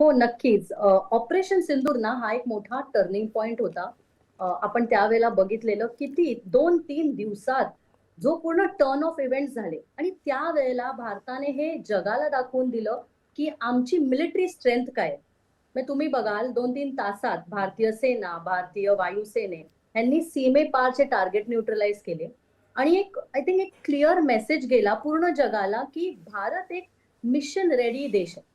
हो नक्कीच. ऑपरेशन सिंदूर ना हा एक मोठा टर्निंग पॉइंट होता. आपण त्यावेळेला बघितलेलं किती दोन तीन दिवसात जो पूर्ण टर्न ऑफ इव्हेंट झाले आणि त्यावेळेला भारताने हे जगाला दाखवून दिलं की आमची मिलिटरी स्ट्रेंथ काय आहे. मग तुम्ही बघाल दोन तीन तासात भारतीय सेना भारतीय वायुसेने यांनी सीमेपारचे टार्गेट न्यूट्रलाइज केले. आणि एक आय थिंक एक क्लिअर मेसेज गेला पूर्ण जगाला की भारत एक मिशन रेडी देश आहे.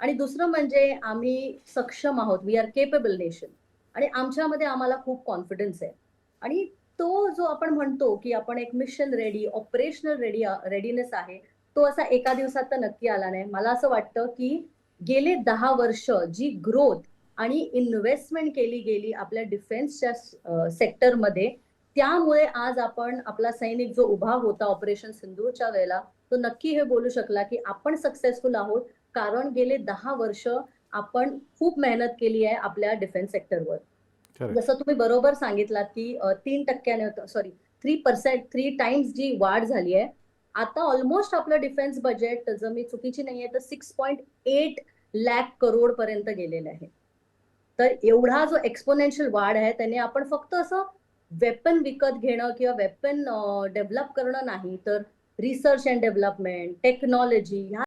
आणि दुसरं म्हणजे आम्ही सक्षम आहोत. वी आर केपेबल नेशन आणि आमच्यामध्ये आम्हाला खूप कॉन्फिडन्स आहे. आणि तो जो आपण म्हणतो की आपण एक mission ready operational ready readiness आहे तो असा एका दिवसात तर नक्की आला नाही. मला असं वाटतं की गेले दहा वर्ष जी ग्रोथ आणि इन्व्हेस्टमेंट केली गेली आपल्या डिफेन्सच्या सेक्टरमध्ये त्यामुळे आज आपण आपला सैनिक जो उभा होता ऑपरेशन सिंधूरच्या वेळेला तो नक्की हे बोलू शकला की आपण सक्सेसफुल आहोत. कारण गेले दहा वर्ष आपण खूप मेहनत केली आहे आपल्या डिफेन्स सेक्टरवर. जसं तुम्ही बरोबर सांगितलात की तीन टक्क्याने sorry three percent three times जी वाढ झाली आहे आता ऑलमोस्ट आपलं डिफेन्स बजेट जर मी चुकीची नाहीये तर six point eight lakh crore पर्यंत गेलेलं आहे तर एवढा जो एक्सपोनेन्शियल वाढ आहे त्याने आपण फक्त असं वेपन विकत घेणं किंवा वेपन डेव्हलप करणं नाही तर रिसर्च अँड डेव्हलपमेंट टेक्नॉलॉजी ह्या